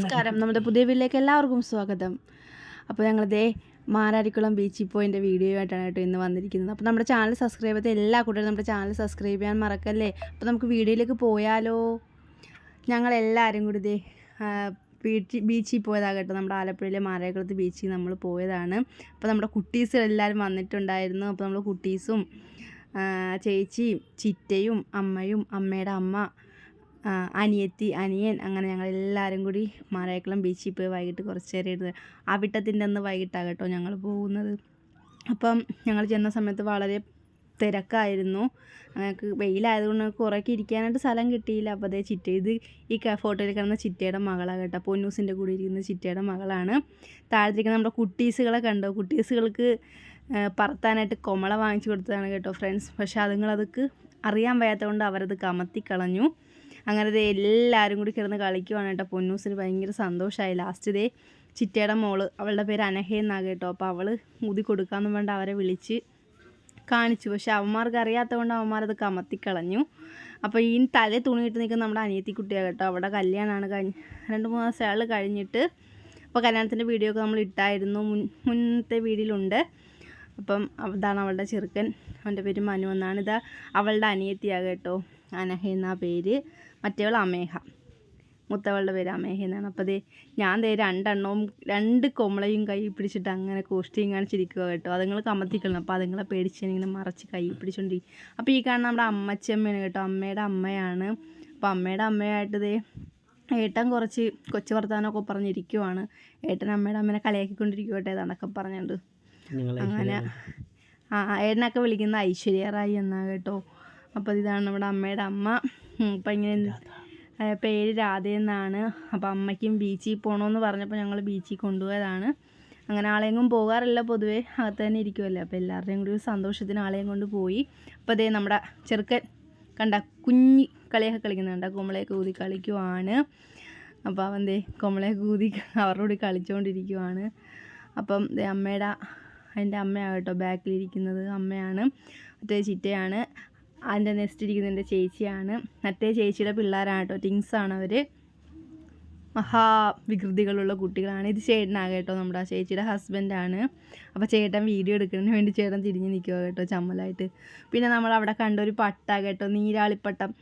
നമസ്കാരം. നമ്മുടെ പുതിയ വീട്ടിലേക്ക് എല്ലാവർക്കും സ്വാഗതം. അപ്പോൾ ഞങ്ങളിതേ മാരാരിക്കുളം ബീച്ചിൽ പോയിന്റെ വീഡിയോ ആയിട്ടാണ് കേട്ടോ ഇന്ന് വന്നിരിക്കുന്നത്. അപ്പോൾ നമ്മുടെ ചാനൽ സബ്സ്ക്രൈബ് ചെയ്ത എല്ലാ കൂട്ടരും നമ്മുടെ ചാനൽ സബ്സ്ക്രൈബ് ചെയ്യാൻ മറക്കല്ലേ? അപ്പോൾ നമുക്ക് വീഡിയോയിലേക്ക് പോയാലോ? ഞങ്ങളെല്ലാവരും കൂടി ഇതേ ബീച്ചിൽ ബീച്ചിൽ പോയതാണ് കേട്ടോ. നമ്മുടെ ആലപ്പുഴയിലെ മാരാരിക്കുളത്ത് ബീച്ചിൽ നമ്മൾ പോയതാണ്. അപ്പോൾ നമ്മുടെ കുട്ടീസ് എല്ലാവരും വന്നിട്ടുണ്ടായിരുന്നു. അപ്പോൾ നമ്മൾ കുട്ടീസും ചേച്ചിയും ചിറ്റയും അമ്മയും അമ്മയുടെ അമ്മ അനിയത്തി അനിയൻ അങ്ങനെ ഞങ്ങൾ എല്ലാവരും കൂടി മാരായക്കുളം ബീച്ചിൽ പോയി വൈകിട്ട് കുറച്ച് നേരം ഇരുന്ന് അവിട്ടത്തിന്റെ അന്ന് വൈകിട്ടാണ് കേട്ടോ ഞങ്ങൾ പോകുന്നത്. അപ്പം ഞങ്ങൾ ചെന്ന സമയത്ത് വളരെ തിരക്കായിരുന്നു. ഞങ്ങൾക്ക് വെയിലായതുകൊണ്ട് കുറേയൊക്കെ ഇരിക്കാനായിട്ട് സ്ഥലം കിട്ടിയില്ല. അപ്പോൾ അതേ ചിറ്റ ഇത് ഈ ഫോട്ടോയിൽ കാണുന്ന ചിറ്റയുടെ മകളാണ് കേട്ടോ. പൊന്നൂസിന്റെ കൂടെ ഇരിക്കുന്ന ചിറ്റയുടെ മകളാണ്. താഴത്തിരിക്കുന്ന നമ്മുടെ കുട്ടീസുകളെ കണ്ടോ? കുട്ടീസുകൾക്ക് പറത്താനായിട്ട് കൊമള വാങ്ങിച്ചു കൊടുത്തതാണ് കേട്ടോ ഫ്രണ്ട്സ്. പക്ഷേ അതുങ്ങളതൊക്കെ അറിയാൻ വയ്യാത്തതുകൊണ്ട് അവരത് കമത്തിക്കളഞ്ഞു അങ്ങനെ ദേ എല്ലാവരും കൂടി കിടന്ന് കളിക്കുവാണ് കേട്ടോ. പൊന്നൂസിന് ഭയങ്കര സന്തോഷമായി ലാസ്റ്റ് ദേ ചിറ്റയുടെ മോൾ അവളുടെ പേര് അനഹ കേട്ടോ. അപ്പോൾ അവൾ മുതി കൊടുക്കാമെന്ന് വേണ്ട അവരെ വിളിച്ച് കാണിച്ചു. പക്ഷെ അവന്മാർക്ക് അറിയാത്തതുകൊണ്ട് അവന്മാരത് കമത്തിക്കളഞ്ഞു. അപ്പോൾ ഈ തല തുണിയിട്ട് നിൽക്കുന്ന നമ്മുടെ അനിയത്തി കുട്ടിയാണ് കേട്ടോ. അവിടെ കല്യാണമാണ് കഴിഞ്ഞ് രണ്ട് മൂന്ന് ദിവസം അയാൾ കഴിഞ്ഞിട്ട് അപ്പോൾ കല്യാണത്തിന്റെ വീഡിയോ ഒക്കെ നമ്മൾ ഇട്ടായിരുന്നു. മുൻ മുന്നത്തെ വീഡിയോയിലുണ്ട് അപ്പം അതാണ് അവളുടെ ചെറുക്കൻ. അവന്റെ പേര് മനു എന്നാണ്. ഇതാ അവളുടെ അനിയത്തിയാണ് കേട്ടോ. അനഹ എന്നാ പേര്. മറ്റേവൾ അമേഹ. മുത്തവളുടെ പേര് അമേഹ എന്നാണ്. അപ്പോൾ ദേ ഞാൻ ദേ രണ്ടെണ്ണവും രണ്ട് കൊമളയും കൈ പിടിച്ചിട്ട് അങ്ങനെ കോഷ്ടിയും കാണിച്ചിരിക്കുക കേട്ടോ. അതുങ്ങൾ കമത്തിക്കളണം അപ്പോൾ അതുങ്ങളെ പേടിച്ച് ഇങ്ങനെ മറച്ച് കൈ പിടിച്ചുകൊണ്ടിരിക്കും അപ്പോൾ ഈ കാണുന്ന നമ്മുടെ അമ്മച്ചമ്മയാണ് കേട്ടോ. അമ്മയുടെ അമ്മയാണ്. അപ്പോൾ അമ്മയുടെ അമ്മയായിട്ട് ദേ ഏട്ടൻ കുറച്ച് കൊച്ചു വർത്താനമൊക്കെ പറഞ്ഞിരിക്കുവാണ്. ഏട്ടൻ അമ്മയുടെ അമ്മേനെ കളിയാക്കിക്കൊണ്ടിരിക്കുവട്ടെ അതൊക്കെ പറഞ്ഞുണ്ട് അങ്ങനെ ആ ഏട്ടനൊക്കെ വിളിക്കുന്ന ഐശ്വര്യ റായി എന്നാ കേട്ടോ. അപ്പോൾ ഇതാണ് നമ്മുടെ അമ്മയുടെ അമ്മ. അപ്പം ഇങ്ങനെ പേര് രാധയെന്നാണ് അപ്പം അമ്മയ്ക്കും ബീച്ചിൽ പോകണമെന്ന് പറഞ്ഞപ്പോൾ ഞങ്ങൾ ബീച്ചിൽ കൊണ്ടുപോയതാണ്. അങ്ങനെ ആളെങ്ങും പോകാറില്ല പൊതുവേ അകത്ത് തന്നെ ഇരിക്കുമല്ലോ അപ്പോൾ എല്ലാവരുടെയും കൂടി ഒരു സന്തോഷത്തിന് ആളെയും കൊണ്ട് പോയി. അപ്പോൾ അതേ നമ്മുടെ ചെറുക്കൻ കണ്ട കുഞ്ഞി കളിയൊക്കെ കളിക്കുന്നുണ്ട് കുമ്പളയൊക്കെ ഊതി കളിക്കുവാണ്. അപ്പോൾ അവൻ ദേ കുമ്പളയൊക്കെ ഊതി അവരുടെ കൂടി കളിച്ചുകൊണ്ടിരിക്കുവാണ് അപ്പം ദേ അമ്മയുടെ അതിന്റെ അമ്മയാണ് കേട്ടോ ബാക്കിലിരിക്കുന്നത്. അമ്മയാണ് മറ്റേ ചിറ്റയാണ്. അതിന്റെ നെക്സ്റ്റ് ഇരിക്കുന്ന എന്റെ ചേച്ചിയാണ്. മറ്റേ ചേച്ചിയുടെ പിള്ളേരാണ് കേട്ടോ ടിങ്സാണ് അവർ മഹാ വികൃതികളുള്ള കുട്ടികളാണ്. ഇത് ചേട്ടനാണ് കേട്ടോ നമ്മുടെ ആ ചേച്ചിയുടെ ഹസ്ബൻഡാണ് അപ്പോൾ ചേട്ടൻ വീഡിയോ എടുക്കുന്നതിന് വേണ്ടി ചേട്ടൻ തിരിഞ്ഞ് നിൽക്കുക കേട്ടോ ചമ്മലായിട്ട്. പിന്നെ നമ്മൾ അവിടെ കണ്ട ഒരു പട്ട കേട്ടോ നീരാളിപ്പട്ടം.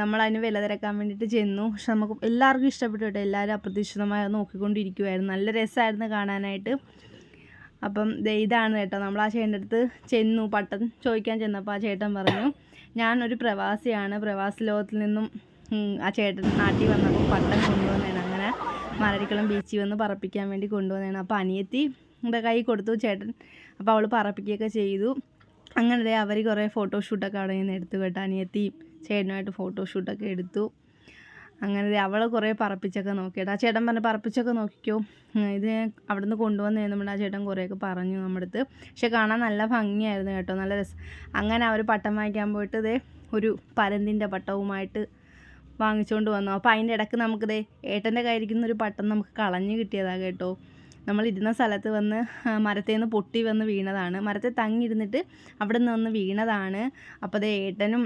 നമ്മളതിന് വില തിരക്കാൻ വേണ്ടിയിട്ട് ചെന്നു. പക്ഷെ നമുക്ക് എല്ലാവർക്കും ഇഷ്ടപ്പെട്ടു കേട്ടോ. എല്ലാവരും അപ്രതീക്ഷിതമായി നോക്കിക്കൊണ്ടിരിക്കുമായിരുന്നു നല്ല രസമായിരുന്നു കാണാനായിട്ട്. അപ്പം ഇതാണ് കേട്ടോ. നമ്മൾ ആ ചേട്ടന്റെ അടുത്ത് ചെന്നു. പട്ടം ചോദിക്കാൻ ചെന്നപ്പോൾ ആ ചേട്ടൻ പറഞ്ഞു ഞാനൊരു പ്രവാസിയാണ്. പ്രവാസി ലോകത്തിൽ നിന്നും ആ ചേട്ടൻ നാട്ടിൽ വന്നപ്പോൾ പട്ടം കൊണ്ടുവന്നതാണ്. അങ്ങനെ മലരിക്കുളം ബീച്ചിൽ വന്ന് പറപ്പിക്കാൻ വേണ്ടി കൊണ്ടുവന്നതാണ്. അപ്പോൾ അനിയത്തി എന്റെ കൈ കൊടുത്തു ചേട്ടൻ. അപ്പോൾ അവൾ പറപ്പിക്കുകയൊക്കെ ചെയ്തു. അങ്ങനെ അവർ കുറേ ഫോട്ടോഷൂട്ടൊക്കെ അവിടെ നിന്ന് എടുത്തു കേട്ടോ. അനിയത്തിയും ചേട്ടനുമായിട്ട് ഫോട്ടോഷൂട്ടൊക്കെ എടുത്തു. അങ്ങനെ അവളെ കുറേ പറപ്പിച്ചൊക്കെ നോക്കിയിട്ട്. ആ ചേട്ടൻ പറഞ്ഞ് പറപ്പിച്ചൊക്കെ നോക്കിക്കോ. ഇത് അവിടെ നിന്ന് കൊണ്ടുവന്ന് നമ്മുടെ ആ ചേട്ടൻ കുറേയൊക്കെ പറഞ്ഞു നമ്മുടെ അടുത്ത് പക്ഷെ കാണാൻ നല്ല ഭംഗിയായിരുന്നു കേട്ടോ നല്ല രസം. അങ്ങനെ അവർ പട്ടം വാങ്ങിക്കാൻ പോയിട്ട് ഇതേ ഒരു പരന്തിന്റെ പട്ടവുമായിട്ട് വാങ്ങിച്ചുകൊണ്ട് വന്നു. അപ്പോൾ അതിന്റെ ഇടയ്ക്ക് നമുക്ക് ദേ ഏട്ടന്റെ കയ്യിരിക്കുന്ന ഒരു പട്ടം നമുക്ക് കളഞ്ഞു കിട്ടിയതാണ് കേട്ടോ. നമ്മൾ ഇരുന്ന സ്ഥലത്ത് വന്ന് മരത്തിൽ നിന്ന് പൊട്ടി വന്ന് വീണതാണ്. മരത്തിൽ തങ്ങിയിരുന്നിട്ട് അവിടെ നിന്ന് വന്ന് വീണതാണ്. അപ്പോൾ ദേ ഏട്ടനും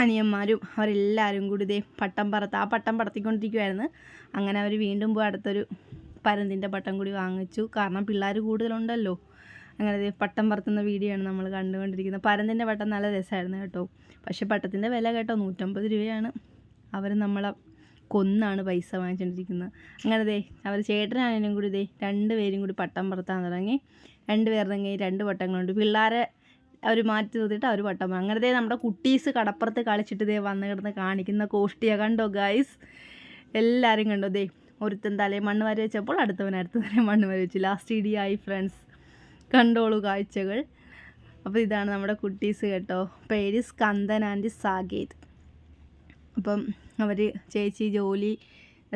അനിയന്മാരും അവരെല്ലാവരും കൂടി ഇതേ പട്ടം പറത്ത് ആ പട്ടം പറത്തിക്കൊണ്ടിരിക്കുമായിരുന്നു അങ്ങനെ അവർ വീണ്ടും പോയി അടുത്തൊരു പരന്തിന്റെ പട്ടം കൂടി വാങ്ങിച്ചു. കാരണം പിള്ളേർ കൂടുതലുണ്ടല്ലോ. അങ്ങനെ ദേ പട്ടം പറത്തുന്ന വീഡിയോ ആണ് നമ്മൾ കണ്ടുകൊണ്ടിരിക്കുന്നത്. പരന്തിന്റെ പട്ടം നല്ല രസമായിരുന്നു കേട്ടോ. പക്ഷേ പട്ടത്തിന്റെ വില കേട്ടോ നൂറ്റമ്പത് രൂപയാണ്. അവർ നമ്മളെ കൊന്നാണ് പൈസ വാങ്ങിച്ചുകൊണ്ടിരിക്കുന്നത് അങ്ങനെ ദേ അവർ ചേട്ടനാണെങ്കിലും കൂടി ദേ രണ്ട് പേരും കൂടി പട്ടം പറത്താൻ തുടങ്ങി. രണ്ട് പേർ കയ്യിൽ രണ്ട് പട്ടങ്ങളുണ്ട്. പിള്ളേരെ അവർ മാറ്റി നിർത്തിയിട്ട് അവർ വട്ടം പോകും അങ്ങനെ ദേ നമ്മുടെ കുട്ടീസ് കടപ്പുറത്ത് കളിച്ചിട്ട് ദേ വന്ന് കിടന്ന് കാണിക്കുന്ന കോഷ്ടിയ കണ്ടോ ഗൈസ് എല്ലാവരും കണ്ടോ? ദേ ഒരുത്തൻ തലേ മണ്ണ് വരെ വെച്ചപ്പോൾ അടുത്തവൻ അടുത്ത തലേ മണ്ണ് വരെ വെച്ചു. ലാസ്റ്റ് ഇടിയായി ഫ്രണ്ട്സ് കണ്ടോളൂ കാഴ്ചകൾ. അപ്പോൾ ഇതാണ് നമ്മുടെ കുട്ടീസ് കേട്ടോ. പേര് സ്കന്ദൻ ആൻഡ് സാഗേത് അപ്പം അവർ ചേച്ചി ജോലി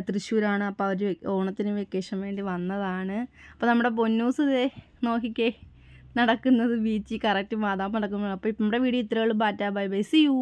തൃശ്ശൂരാണ്. അപ്പോൾ അവർ ഓണത്തിന് വെക്കേഷൻ വേണ്ടി വന്നതാണ്. അപ്പോൾ നമ്മുടെ പൊന്നൂസ് ഇതേ നോക്കിക്കേ. നടക്കുന്നത് ബീച്ചിൽ കറക്റ്റ് മാതാ നടക്കുമ്പോൾ. അപ്പോൾ നമ്മുടെ വീഡിയോ ഇത്രയുള്ളൂ ബാറ്റ ബൈ ബൈ സി യു